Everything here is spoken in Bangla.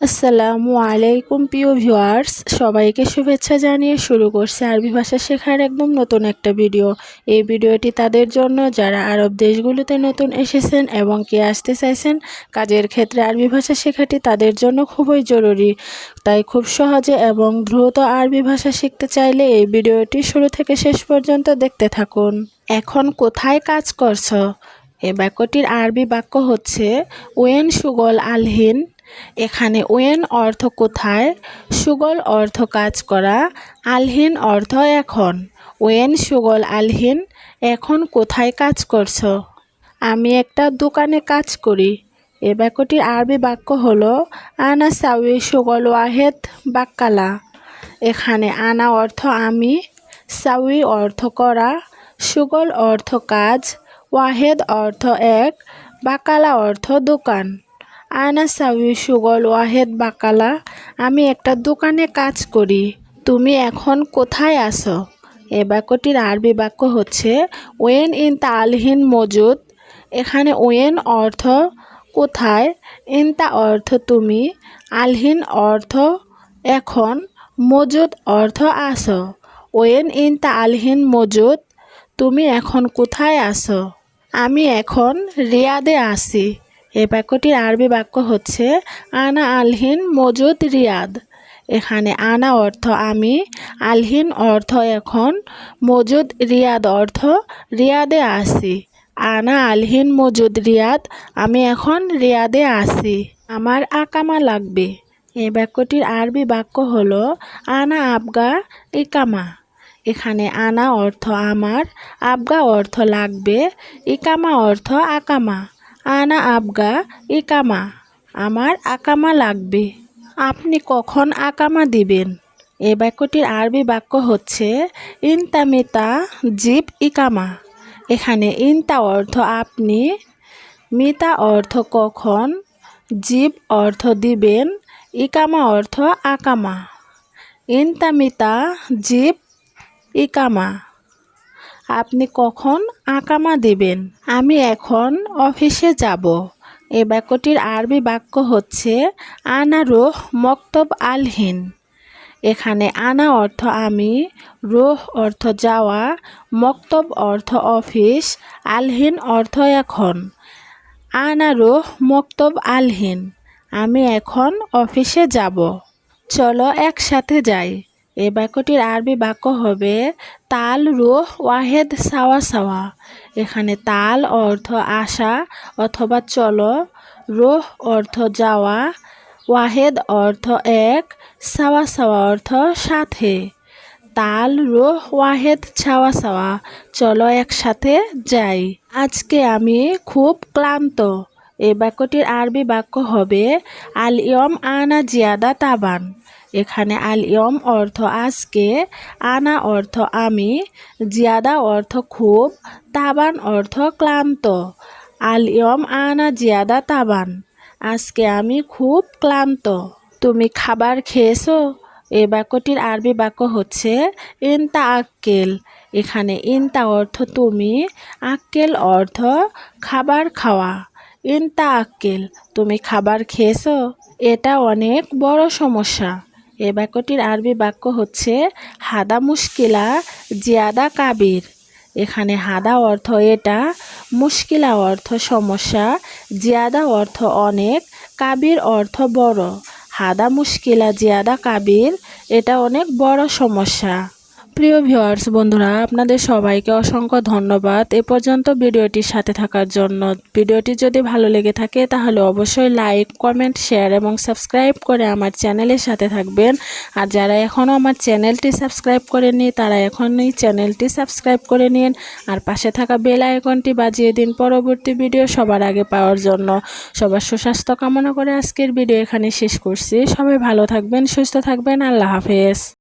আসসালামু আলাইকুম, প্রিয় ভিউয়ার্স। সবাইকে শুভেচ্ছা জানিয়ে শুরু করছে আরবি ভাষা শেখার একদম নতুন একটা ভিডিও। এই ভিডিওটি তাদের জন্য, যারা আরব দেশগুলোতে নতুন এসেছেন এবং কে আসতে চাইছেন, কাজের ক্ষেত্রে আরবি ভাষা শেখাটি তাদের জন্য খুবই জরুরি। তাই খুব সহজে এবং দ্রুত আরবি ভাষা শিখতে চাইলে এই ভিডিওটি শুরু থেকে শেষ পর্যন্ত দেখতে থাকুন। এখন কোথায় কাজ করছ? এ বাক্যটির আরবি বাক্য হচ্ছে ওয়েন সুগল আলহিন এখানে ওয়েন অর্থ কোথায়, সুগল অর্থ কাজ করা, আলহিন অর্থ এখন। ওয়েন, সুগল, আলহিন এখন কোথায় কাজ করছ? আমি একটা দোকানে কাজ করি। এ বাক্যটির আরবি বাক্য হলো, আনা সাউই সুগল ওয়াহেদ বাক্কালা। এখানে আনা অর্থ আমি, সাউই অর্থ করা, সুগল অর্থ কাজ, ওয়াহেদ অর্থ এক বাকালা অর্থ দোকান। আনা সাউই সুগল ওয়াহেদ বাকালা, আমি একটা দোকানে কাজ করি। তুমি এখন কোথায় আসো এ বাক্যটির আরবি বাক্য হচ্ছে, ওয়েন ইন তালহীন মজুদ। এখানে ওয়েন অর্থ, কোথায়? ইনতা অর্থ, তুমি। আলহীন অর্থ, এখন। মজুদ অর্থ আসো ওয়েন ইন তা আলহীন মজুদ। তুমি এখন কোথায় আসো আমি এখন রিয়াদে আছি। এই বাক্যটির আরবি বাক্য হচ্ছে, আনা আলহিন মজুদ রিয়াদ। এখানে আনা অর্থ আমি আলহিন অর্থ এখন মজুদ রিয়াদ অর্থ রিয়াদে আসি। আনা আলহিন মজুদ রিয়াদ আমি এখন রিয়াদে আসি। আমার আকামা লাগবে। এই বাক্যটির আরবি বাক্য হলো, আনা আবগা ইকামা। এখানে আনা অর্থ আমার আবগা অর্থ লাগবে ইকামা অর্থ আকামা। আনা আবগা ইকামা, আমার আকামা লাগবে। আপনি কখন আকামা দিবেন? এ বাক্যটির আরবি বাক্য হচ্ছে, ইনতামিতা জিব ইকামা। এখানে ইনতা অর্থ আপনি, মিতা অর্থ কখন, জীব অর্থ দিবেন, ইকামা অর্থ আকামা। ইনতামিতা জীব ইকামা। আপনি কখন আকামা দিবেন? আমি এখন অফিসে যাব। এ বাক্যটির আরবি বাক্য হচ্ছে, আনা রোহ মক্তব আলহীন এখানে আনা অর্থ আমি রোহ অর্থ যাওয়া মক্তব অর্থ অফিস আলহীন অর্থ এখন। আনা রোহ মক্তব আলহীন আমি এখন অফিসে যাব। চলো একসাথে যাই। এ বাক্যটির আরবি বাক্য হবে তাল রোহ ওয়াহেদ সাওয়া সাওয়া। এখানে তাল অর্থ আসা অথবা চলো, রোহ অর্থ যাওয়া, ওয়াহেদ অর্থ এক, সাওয়া সাওয়া অর্থ সাথে। তাল রোহ ওয়াহেদ ছাওয়া সাওয়া, চলো একসাথে যাই। আজকে আমি খুব ক্লান্ত এই বাক্যটির আরবি বাক্য হবে আল ইয়ম আনা জিয়াদা তাবান। এখানে আল ইয়ম অর্থ আজকে, আনা অর্থ আমি, জিয়াদা অর্থ খুব, তাবান অর্থ ক্লান্ত। আল ইয়ম আনা জিয়াদা তাবান, আজকে আমি খুব ক্লান্ত। তুমি খাবার খেয়েছো? এই বাক্যটির আরবি বাক্য হচ্ছে ইনতা আক্কেল এখানে ইনতা অর্থ তুমি, আক্কেল অর্থ খাবার খাওয়া। ইনতা আক্কেল তুমি খাবার খেয়েছো? এটা অনেক বড় সমস্যা। এ বাক্যটির আরবি বাক্য হচ্ছে, হাদা মুশকিলা জিয়াদা কাবির। এখানে হাদা অর্থ এটা, মুশকিলা অর্থ সমস্যা, জিয়াদা অর্থ অনেক, কাবির অর্থ বড়। হাদা মুশকিলা জিয়াদা কাবির, এটা অনেক বড় সমস্যা। প্রিয় ভিউয়ার্স, বন্ধুরা, আপনাদের সবাইকে অসংখ্য ধন্যবাদ এ পর্যন্ত ভিডিওটির সাথে থাকার জন্য। ভিডিওটি যদি ভালো লেগে থাকে, তাহলে অবশ্যই লাইক, কমেন্ট, শেয়ার এবং সাবস্ক্রাইব করে আমার চ্যানেলের সাথে থাকবেন। আর যারা এখনও আমার চ্যানেলটি সাবস্ক্রাইব করেনি তারা এখনই চ্যানেলটি সাবস্ক্রাইব করে নিন। আর পাশে থাকা বেল আইকনটি বাজিয়ে দিন পরবর্তী ভিডিও সবার আগে পাওয়ার জন্য। সবার সুস্বাস্থ্য কামনা করে আজকের ভিডিও এখানে শেষ করছি। সবাই ভালো থাকবেন, সুস্থ থাকবেন। আল্লাহ হাফেজ।